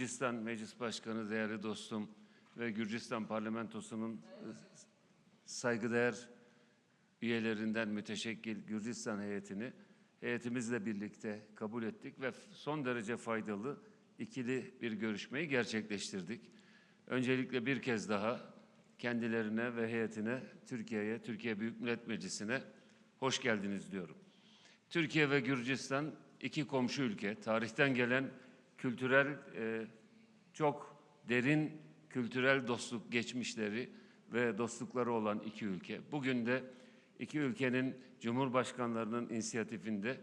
Gürcistan Meclis Başkanı, değerli dostum ve Gürcistan Parlamentosu'nun e, saygıdeğer üyelerinden müteşekkil Gürcistan heyetini heyetimizle birlikte kabul ettik ve son derece faydalı ikili bir görüşmeyi gerçekleştirdik. Öncelikle bir kez daha kendilerine ve heyetine Türkiye'ye, Türkiye Büyük Millet Meclisi'ne hoş geldiniz diyorum. Türkiye ve Gürcistan iki komşu ülke, tarihten gelen kültürel e, çok derin kültürel dostluk geçmişleri ve dostlukları olan iki ülke. Bugün de iki ülkenin cumhurbaşkanlarının inisiyatifinde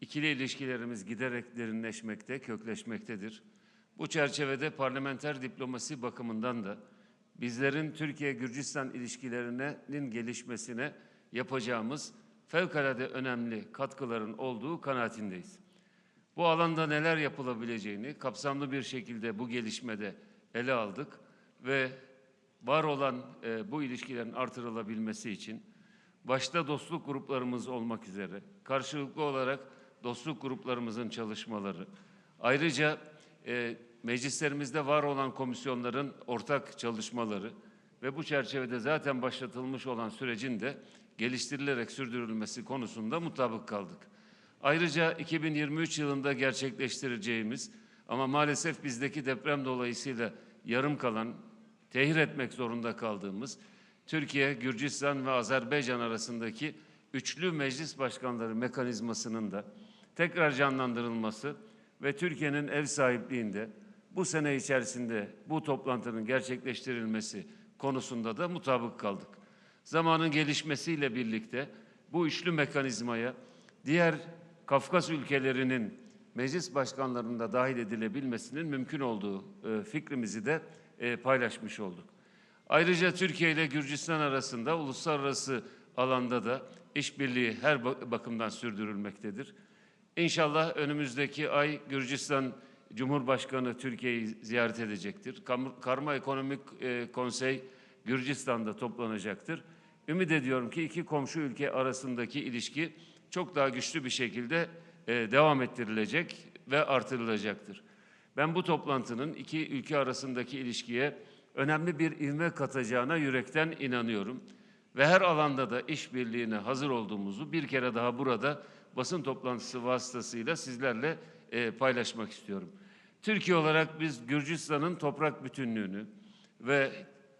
ikili ilişkilerimiz giderek derinleşmekte, kökleşmektedir. Bu çerçevede parlamenter diplomasi bakımından da bizlerin Türkiye-Gürcistan ilişkilerinin gelişmesine yapacağımız fevkalade önemli katkıların olduğu kanaatindeyiz. Bu alanda neler yapılabileceğini kapsamlı bir şekilde bu gelişmede ele aldık ve var olan e, bu ilişkilerin artırılabilmesi için başta dostluk gruplarımız olmak üzere karşılıklı olarak dostluk gruplarımızın çalışmaları, ayrıca e, meclislerimizde var olan komisyonların ortak çalışmaları ve bu çerçevede zaten başlatılmış olan sürecin de geliştirilerek sürdürülmesi konusunda mutabık kaldık. Ayrıca 2023 yılında gerçekleştireceğimiz ama maalesef bizdeki deprem dolayısıyla yarım kalan, tehir etmek zorunda kaldığımız Türkiye, Gürcistan ve Azerbaycan arasındaki üçlü meclis başkanları mekanizmasının da tekrar canlandırılması ve Türkiye'nin ev sahipliğinde bu sene içerisinde bu toplantının gerçekleştirilmesi konusunda da mutabık kaldık. Zamanın gelişmesiyle birlikte bu üçlü mekanizmaya diğer Kafkas ülkelerinin meclis başkanlarında dahil edilebilmesinin mümkün olduğu e, fikrimizi de e, paylaşmış olduk. Ayrıca Türkiye ile Gürcistan arasında uluslararası alanda da işbirliği her bakımdan sürdürülmektedir. İnşallah önümüzdeki ay Gürcistan Cumhurbaşkanı Türkiye'yi ziyaret edecektir. Karma Ekonomik e, Konsey Gürcistan'da toplanacaktır. Ümit ediyorum ki iki komşu ülke arasındaki ilişki çok daha güçlü bir şekilde e, devam ettirilecek ve artırılacaktır. Ben bu toplantının iki ülke arasındaki ilişkiye önemli bir ivme katacağına yürekten inanıyorum. Ve her alanda da işbirliğine hazır olduğumuzu bir kere daha burada basın toplantısı vasıtasıyla sizlerle e, paylaşmak istiyorum. Türkiye olarak biz Gürcistan'ın toprak bütünlüğünü ve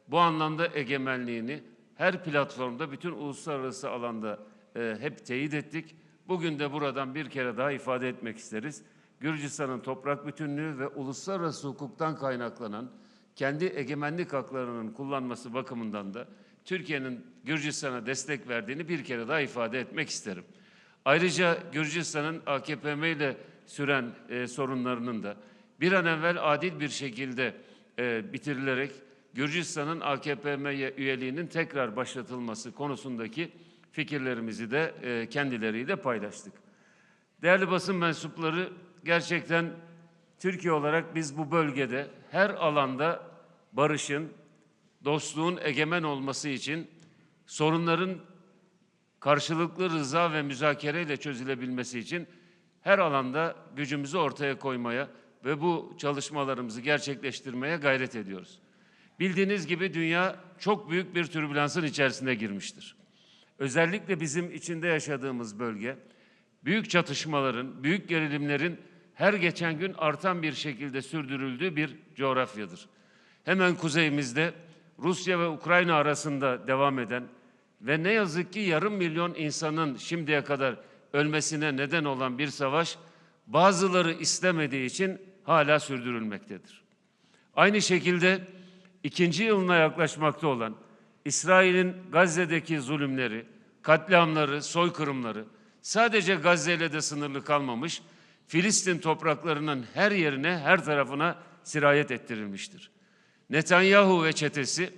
bu anlamda egemenliğini her platformda, bütün uluslararası alanda e, hep teyit ettik. Bugün de buradan bir kere daha ifade etmek isteriz. Gürcistan'ın toprak bütünlüğü ve uluslararası hukuktan kaynaklanan kendi egemenlik haklarının kullanması bakımından da Türkiye'nin Gürcistan'a destek verdiğini bir kere daha ifade etmek isterim. Ayrıca Gürcistan'ın AKPM ile süren e, sorunlarının da bir an evvel adil bir şekilde e, bitirilerek Gürcistan'ın AKPM'ye üyeliğinin tekrar başlatılması konusundaki fikirlerimizi de e, kendileriyle paylaştık. Değerli basın mensupları gerçekten Türkiye olarak biz bu bölgede her alanda barışın, dostluğun egemen olması için sorunların karşılıklı rıza ve müzakereyle çözülebilmesi için her alanda gücümüzü ortaya koymaya ve bu çalışmalarımızı gerçekleştirmeye gayret ediyoruz. Bildiğiniz gibi dünya çok büyük bir türbülansın içerisine girmiştir. Özellikle bizim içinde yaşadığımız bölge büyük çatışmaların, büyük gerilimlerin her geçen gün artan bir şekilde sürdürüldüğü bir coğrafyadır. Hemen kuzeyimizde Rusya ve Ukrayna arasında devam eden ve ne yazık ki yarım milyon insanın şimdiye kadar ölmesine neden olan bir savaş bazıları istemediği için hala sürdürülmektedir. Aynı şekilde ikinci yılına yaklaşmakta olan İsrail'in Gazze'deki zulümleri, katliamları, soykırımları sadece Gazze ile de sınırlı kalmamış, Filistin topraklarının her yerine, her tarafına sirayet ettirilmiştir. Netanyahu ve çetesi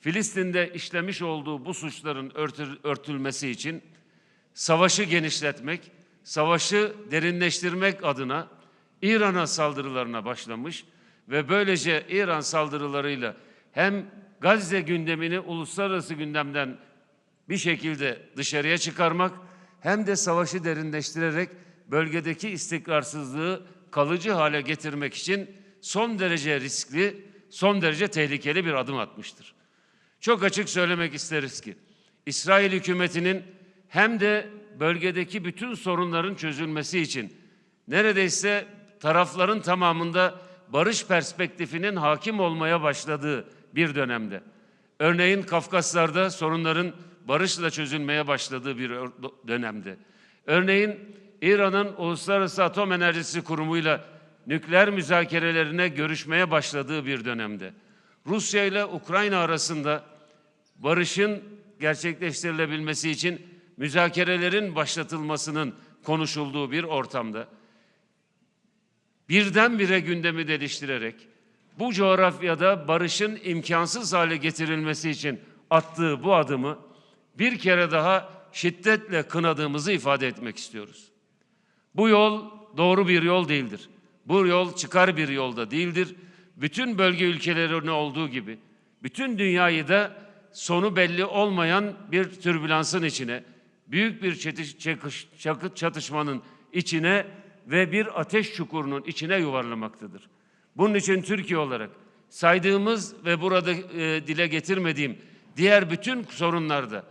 Filistin'de işlemiş olduğu bu suçların örtülmesi için savaşı genişletmek, savaşı derinleştirmek adına İran'a saldırılarına başlamış ve böylece İran saldırılarıyla hem Gazze gündemini uluslararası gündemden bir şekilde dışarıya çıkarmak hem de savaşı derinleştirerek bölgedeki istikrarsızlığı kalıcı hale getirmek için son derece riskli, son derece tehlikeli bir adım atmıştır. Çok açık söylemek isteriz ki İsrail hükümetinin hem de bölgedeki bütün sorunların çözülmesi için neredeyse tarafların tamamında barış perspektifinin hakim olmaya başladığı bir dönemde. Örneğin Kafkaslar'da sorunların barışla çözülmeye başladığı bir dönemde. Örneğin İran'ın Uluslararası Atom Enerjisi Kurumu'yla nükleer müzakerelerine görüşmeye başladığı bir dönemde. Rusya ile Ukrayna arasında barışın gerçekleştirilebilmesi için müzakerelerin başlatılmasının konuşulduğu bir ortamda birdenbire gündemi geliştirerek bu coğrafyada barışın imkansız hale getirilmesi için attığı bu adımı bir kere daha şiddetle kınadığımızı ifade etmek istiyoruz. Bu yol doğru bir yol değildir. Bu yol çıkar bir yolda değildir. Bütün bölge ülkelerine olduğu gibi bütün dünyayı da sonu belli olmayan bir türbülansın içine, büyük bir çatışmanın içine ve bir ateş çukurunun içine yuvarlamaktadır. Bunun için Türkiye olarak saydığımız ve burada e, dile getirmediğim diğer bütün sorunlarda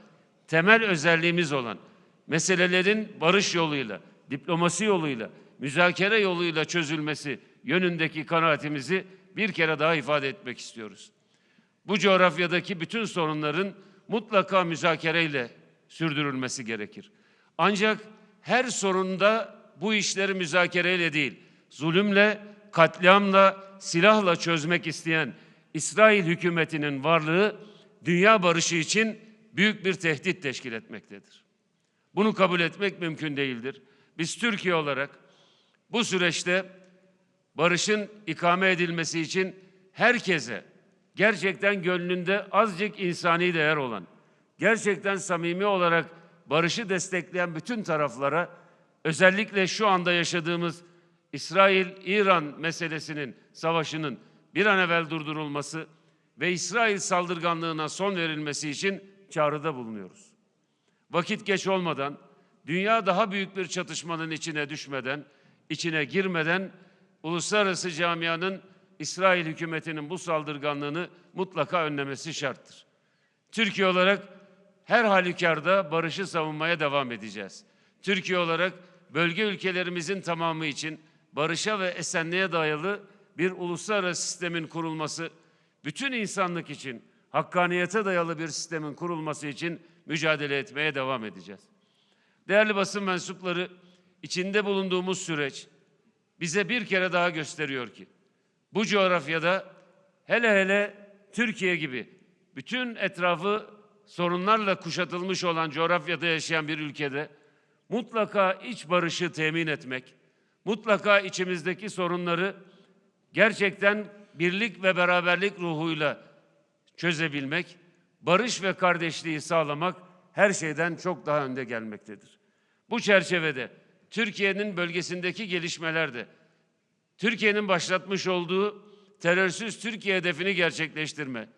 temel özelliğimiz olan meselelerin barış yoluyla, diplomasi yoluyla, müzakere yoluyla çözülmesi yönündeki kanaatimizi bir kere daha ifade etmek istiyoruz. Bu coğrafyadaki bütün sorunların mutlaka müzakereyle sürdürülmesi gerekir. Ancak her sorunda bu işleri müzakereyle değil, zulümle, katliamla, silahla çözmek isteyen İsrail hükümetinin varlığı dünya barışı için büyük bir tehdit teşkil etmektedir. Bunu kabul etmek mümkün değildir. Biz Türkiye olarak bu süreçte barışın ikame edilmesi için herkese gerçekten gönlünde azıcık insani değer olan, gerçekten samimi olarak barışı destekleyen bütün taraflara özellikle şu anda yaşadığımız İsrail-İran meselesinin, savaşının bir an evvel durdurulması ve İsrail saldırganlığına son verilmesi için çağrıda bulunuyoruz. Vakit geç olmadan, dünya daha büyük bir çatışmanın içine düşmeden, içine girmeden uluslararası camianın İsrail hükümetinin bu saldırganlığını mutlaka önlemesi şarttır. Türkiye olarak her halükarda barışı savunmaya devam edeceğiz. Türkiye olarak bölge ülkelerimizin tamamı için barışa ve esenliğe dayalı bir uluslararası sistemin kurulması, bütün insanlık için hakkaniyete dayalı bir sistemin kurulması için mücadele etmeye devam edeceğiz. Değerli basın mensupları, içinde bulunduğumuz süreç bize bir kere daha gösteriyor ki bu coğrafyada hele hele Türkiye gibi bütün etrafı sorunlarla kuşatılmış olan coğrafyada yaşayan bir ülkede mutlaka iç barışı temin etmek, mutlaka içimizdeki sorunları gerçekten birlik ve beraberlik ruhuyla çözebilmek, barış ve kardeşliği sağlamak her şeyden çok daha önde gelmektedir. Bu çerçevede Türkiye'nin bölgesindeki gelişmeler de Türkiye'nin başlatmış olduğu terörsüz Türkiye hedefini gerçekleştirme,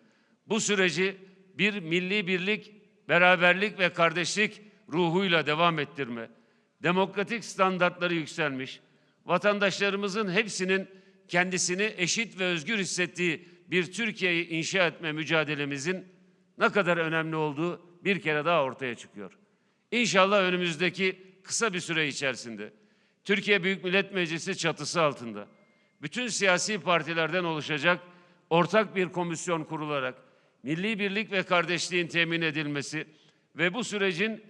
bu süreci bir milli birlik, beraberlik ve kardeşlik ruhuyla devam ettirme, demokratik standartları yükselmiş, vatandaşlarımızın hepsinin kendisini eşit ve özgür hissettiği bir Türkiye'yi inşa etme mücadelemizin ne kadar önemli olduğu bir kere daha ortaya çıkıyor. İnşallah önümüzdeki kısa bir süre içerisinde Türkiye Büyük Millet Meclisi çatısı altında bütün siyasi partilerden oluşacak ortak bir komisyon kurularak milli birlik ve kardeşliğin temin edilmesi ve bu sürecin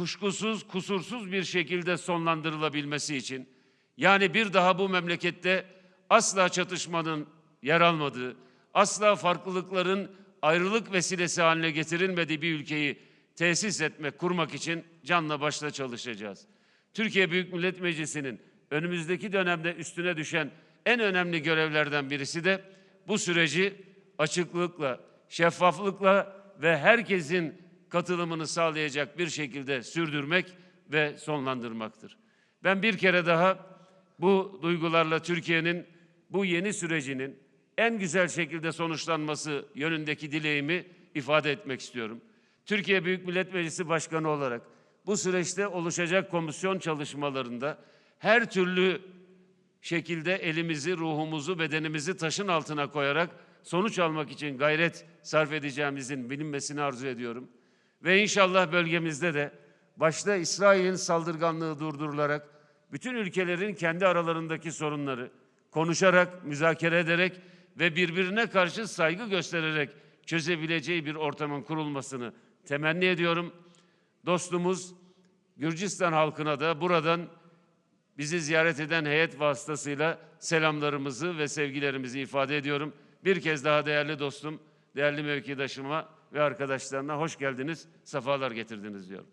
kuşkusuz, kusursuz bir şekilde sonlandırılabilmesi için yani bir daha bu memlekette asla çatışmanın yer almadığı, asla farklılıkların ayrılık vesilesi haline getirilmediği bir ülkeyi tesis etmek, kurmak için canla başla çalışacağız. Türkiye Büyük Millet Meclisi'nin önümüzdeki dönemde üstüne düşen en önemli görevlerden birisi de bu süreci açıklıkla, şeffaflıkla ve herkesin katılımını sağlayacak bir şekilde sürdürmek ve sonlandırmaktır. Ben bir kere daha bu duygularla Türkiye'nin bu yeni sürecinin en güzel şekilde sonuçlanması yönündeki dileğimi ifade etmek istiyorum. Türkiye Büyük Millet Meclisi Başkanı olarak bu süreçte oluşacak komisyon çalışmalarında her türlü şekilde elimizi, ruhumuzu, bedenimizi taşın altına koyarak sonuç almak için gayret sarf edeceğimizin bilinmesini arzu ediyorum. Ve inşallah bölgemizde de başta İsrail'in saldırganlığı durdurularak bütün ülkelerin kendi aralarındaki sorunları konuşarak, müzakere ederek ve birbirine karşı saygı göstererek çözebileceği bir ortamın kurulmasını temenni ediyorum. Dostumuz Gürcistan halkına da buradan bizi ziyaret eden heyet vasıtasıyla selamlarımızı ve sevgilerimizi ifade ediyorum. Bir kez daha değerli dostum, değerli mevkidaşıma ve arkadaşlarına hoş geldiniz, sefalar getirdiniz diyorum.